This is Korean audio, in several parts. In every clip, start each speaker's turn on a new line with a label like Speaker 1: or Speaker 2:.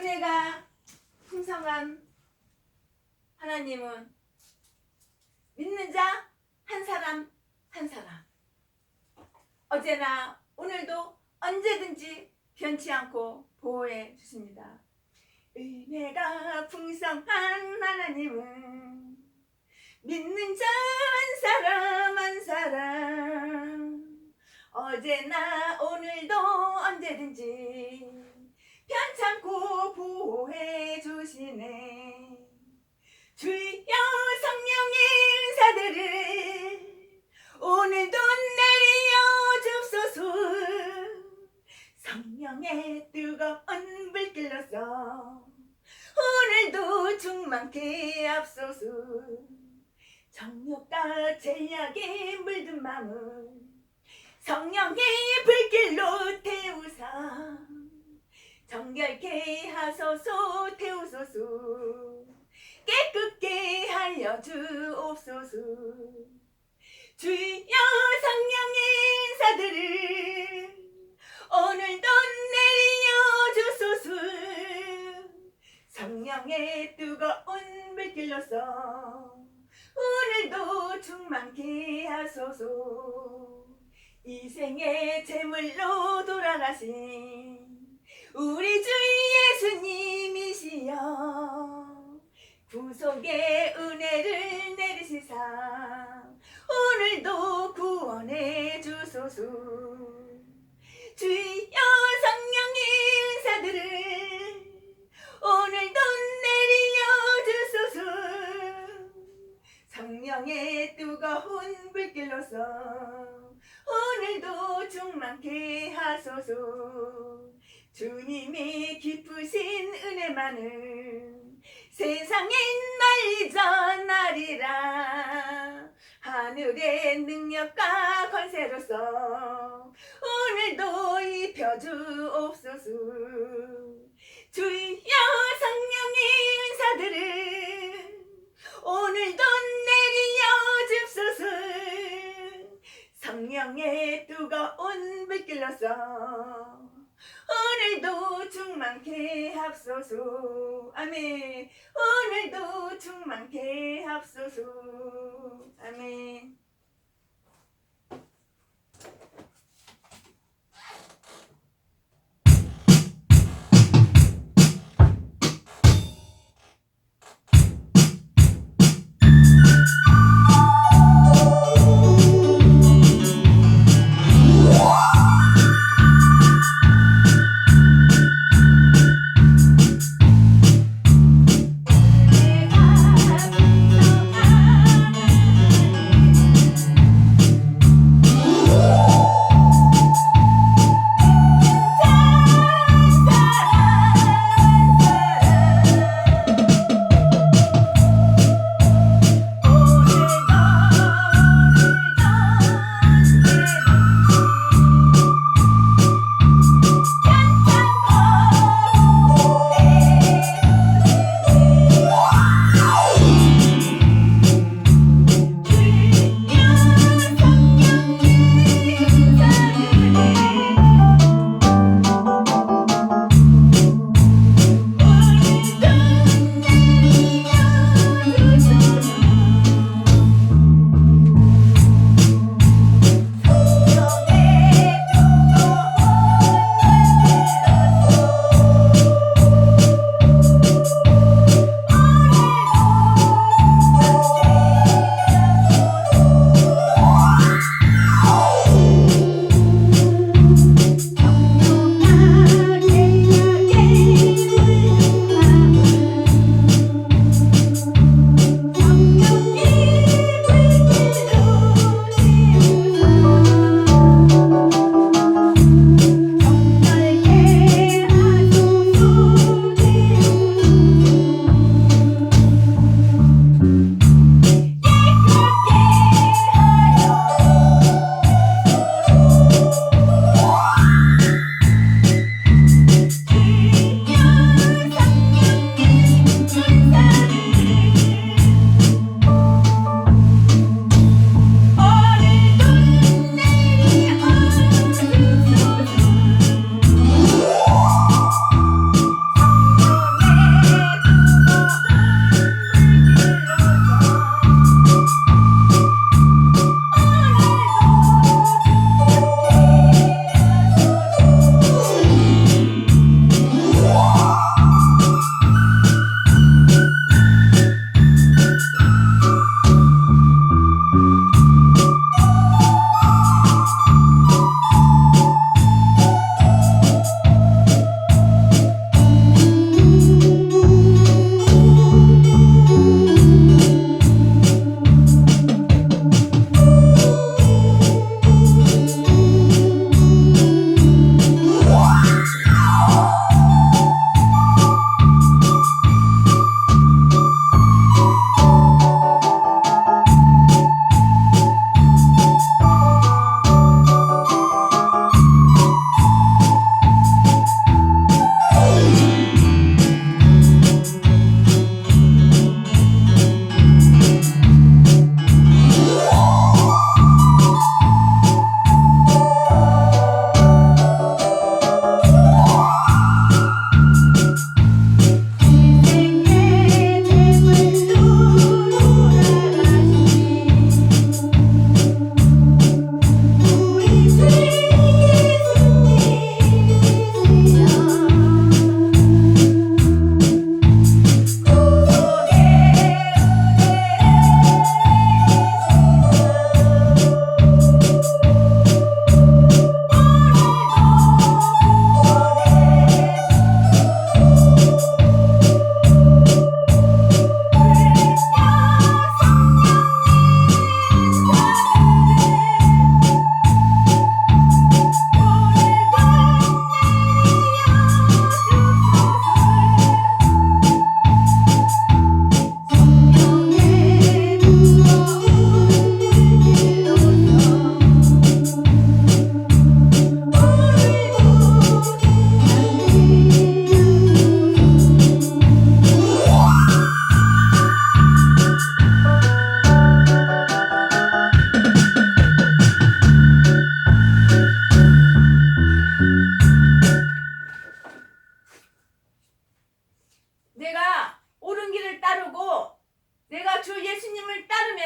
Speaker 1: 은혜가 풍성한 하나님은 믿는 자 한 사람 한 사람 어제나 오늘도 언제든지 변치 않고 보호해 주십니다. 은혜가 풍성한 하나님은 믿는 자 한 사람 한 사람 어제나 오늘도 언제든지 편찮고 보호해 주시네. 주여 성령의 은사들을 오늘도 내려 줍소서. 성령의 뜨거운 불길로서 오늘도 충만케 앞소서 정욕과 제약에 물든 마음을 성령의 불길로 태우사 정결케 하소서 태우소서. 깨끗게 하여 주옵소서. 주여 성령의 인사들을 오늘도 내려 주소서. 성령의 뜨거운 불길로서 오늘도 충만케 하소서. 이 생의 제물로 돌아가신 우리 주 예수님이시여. 구속의 은혜를 내리시사. 오늘도 구원해 주소서. 주여 성령의 은사들을 오늘도 내려 주소서. 성령의 뜨거운 불길로서 오늘도 충만케 하소서 주님의 깊으신 은혜만은 세상엔 널리 전하리라. 하늘의 능력과 권세로서 오늘도 입혀주옵소서. 주여 성령의 은사들을 오늘도 내려 줍소서. 성령의 뜨거운 불길로서 오늘도 충만케 합소서. 아멘. 오늘도 충만케 합소서. 아멘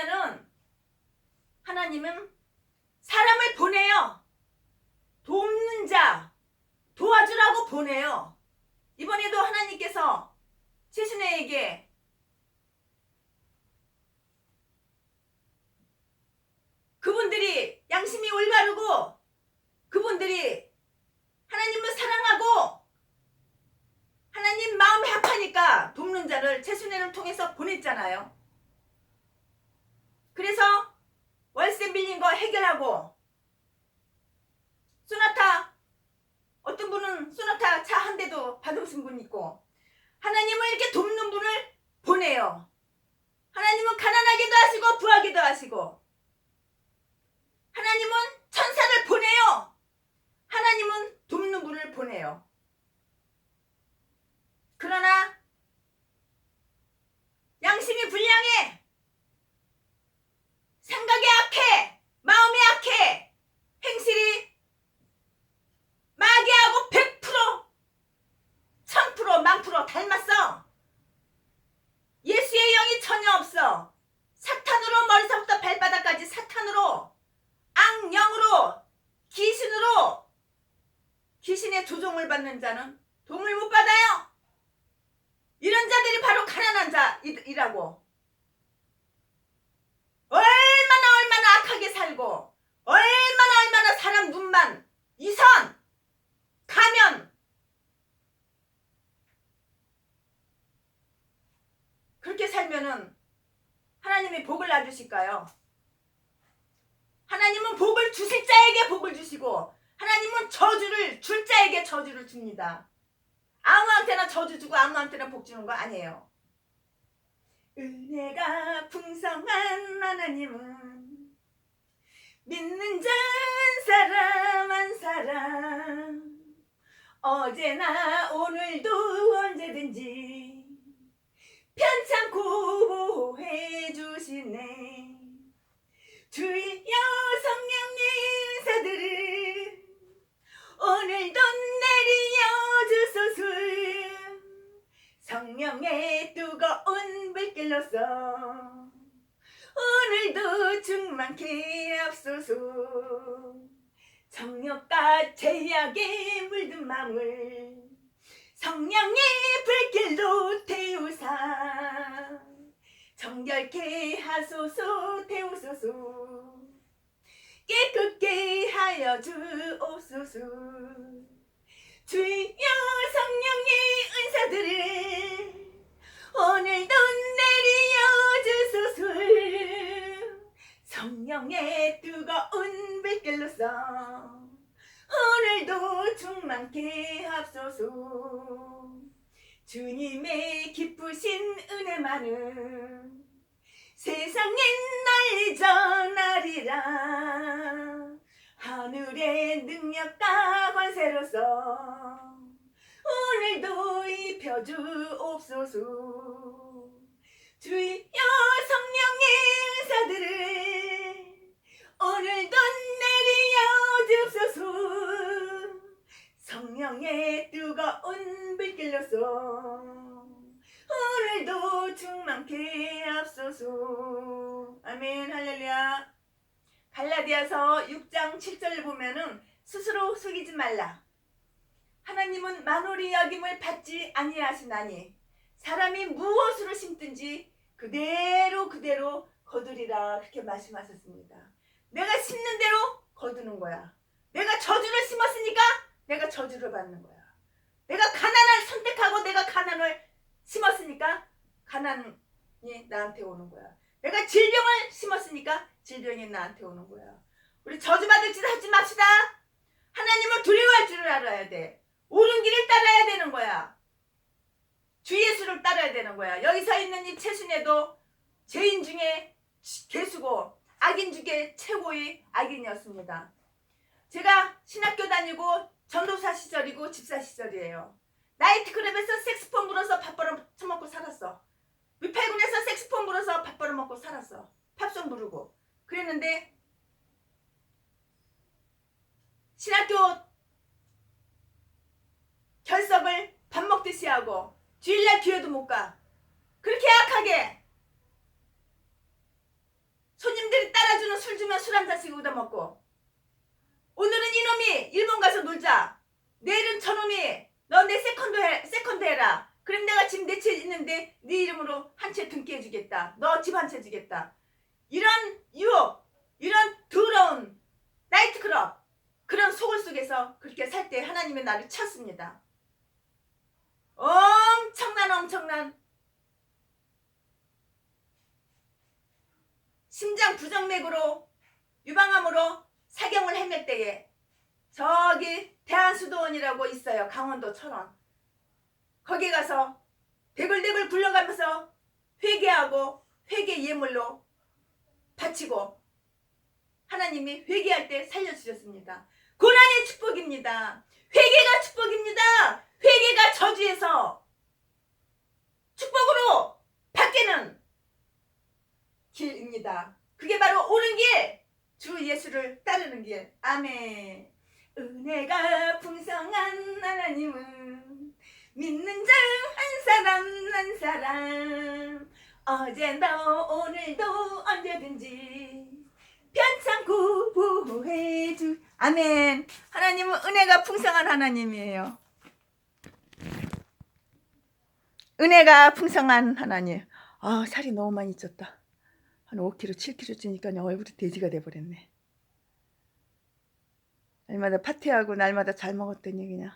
Speaker 1: 하면은 하나님은 사람을 보내요. 돕는 자, 도와주라고 보내요. 이번에도 하나님께서 최순애에게 그분들이 양심이 올바르고 그분들이 하나님을 사랑하고 하나님 마음이 합하니까 돕는 자를 최순애를 통해서 보냈잖아요. 그래서 월세 밀린 거 해결하고 소나타 어떤 분은 소나타 차 한 대도 받으신 분 있고 하나님을 이렇게 돕는 분을 보내요. 하나님은 가난하게도 하시고 부하게도 하시고 하나님은 천사를 보내요. 하나님은 돕는 분을 보내요. 그러나 양심이 불량해. 생각이 악해. 마음이 악해. 행실이 마귀하고 100% 1000% 만프로 닮았어. 예수의 영이 전혀 없어. 사탄으로 머리서부터 발바닥까지 사탄으로 악령으로 귀신으로 귀신의 조종을 받는 자는 도움을 못 받아요. 이런 자들이 바로 가난한 자이라고. 얼마나 얼마나 악하게 살고 얼마나 얼마나 사람 눈만 이선 가면 그렇게 살면은 하나님이 복을 놔주실까요? 하나님은 복을 주실 자에게 복을 주시고 하나님은 저주를 줄 자에게 저주를 줍니다. 아무한테나 저주 주고 아무한테나 복 주는 거 아니에요. 은혜가 풍성한 하나님은 믿는 자 한 사람 한 사람 어제나 오늘도 언제든지 편찮고 정욕과 제약에 물든 마음을 성령의 불길로 태우사. 정결케 하소서 태우소서. 깨끗게 하여 주옵소서. 주여 성령의 은사들을 오늘도 내리어 주소서 성령의 뜨거운 불길로서 오늘도 충만케 합소서. 주님의 기쁘신 은혜만은 세상에 널리 전하리라. 하늘의 능력과 관세로서 오늘도 입혀주옵소서 주여 성령의 은사들을 오늘도 내리어 주소서. 성령의 뜨거운 불길로서 오늘도 충만케 앞소서 아멘 할렐루야. 갈라디아서 6장 7절을 보면은 스스로 속이지 말라. 하나님은 만홀이 여김을 받지 아니하시나니 사람이 무엇으로 심든지 그대로 그대로 거두리라 그렇게 말씀하셨습니다. 내가 심는 대로 거두는 거야. 내가 저주를 심었으니까 내가 저주를 받는 거야. 내가 가난을 선택하고 내가 가난을 심었으니까 가난이 나한테 오는 거야. 내가 질병을 심었으니까 질병이 나한테 오는 거야. 우리 저주받을 짓 하지 맙시다. 하나님을 두려워할 줄을 알아야 돼. 옳은 길을 따라야 되는 거야. 주 예수를 따라야 되는 거야. 여기 서 있는 이 최순애도 죄인 중에 개수고 악인 중에 최고의 악인이었습니다. 제가 신학교 다니고 전도사 시절이고 집사 시절이에요. 나이트클럽에서 섹스폰 불어서 밥 벌어 처먹고 살았어. 위팔군에서 섹스폰 불어서 밥 벌어 먹고 살았어. 팝송 부르고. 그랬는데 신학교 결석을 밥 먹듯이 하고 주일날 교회도 못 가. 그렇게 약하게. 손님들이 따라주는 술 주면 술 한 잔씩 얻어먹고. 오늘은 이놈이 일본 가서 놀자. 내일은 저놈이 너 내 세컨드 해 세컨드 해라. 그럼 내가 지금 내 채 있는데 네 이름으로 한 채 등기해 주겠다. 너 집 한 채 주겠다. 이런 유혹 이런 더러운 나이트클럽 그런 속을 속에서 그렇게 살 때 하나님의 나를 쳤습니다 엄청난 엄청난 심장 부정맥으로 유방암으로 사경을 헤맬 때에 저기 대한수도원이라고 있어요. 강원도 철원. 거기 가서 대굴대굴 굴러가면서 회개하고 회개 예물로 바치고 하나님이 회개할 때 살려주셨습니다. 고난의 축복입니다. 회개가 축복입니다. 회개가 저주에서 축복으로 바뀌는 길입니다. 그게 바로 옳은 길, 주 예수를 따르는 길. 아멘. 은혜가 풍성한 하나님은 믿는 자 한 사람 한 사람 어제도 오늘도 언제든지 편찮고 보호해 주 아멘. 하나님은 은혜가 풍성한 하나님이에요. 은혜가 풍성한 하나님. 아, 살이 너무 많이 쪘다. 한 5kg, 7kg 찌니까 얼굴이 돼지가 돼버렸네. 날마다 파티하고 날마다 잘 먹었더니 그냥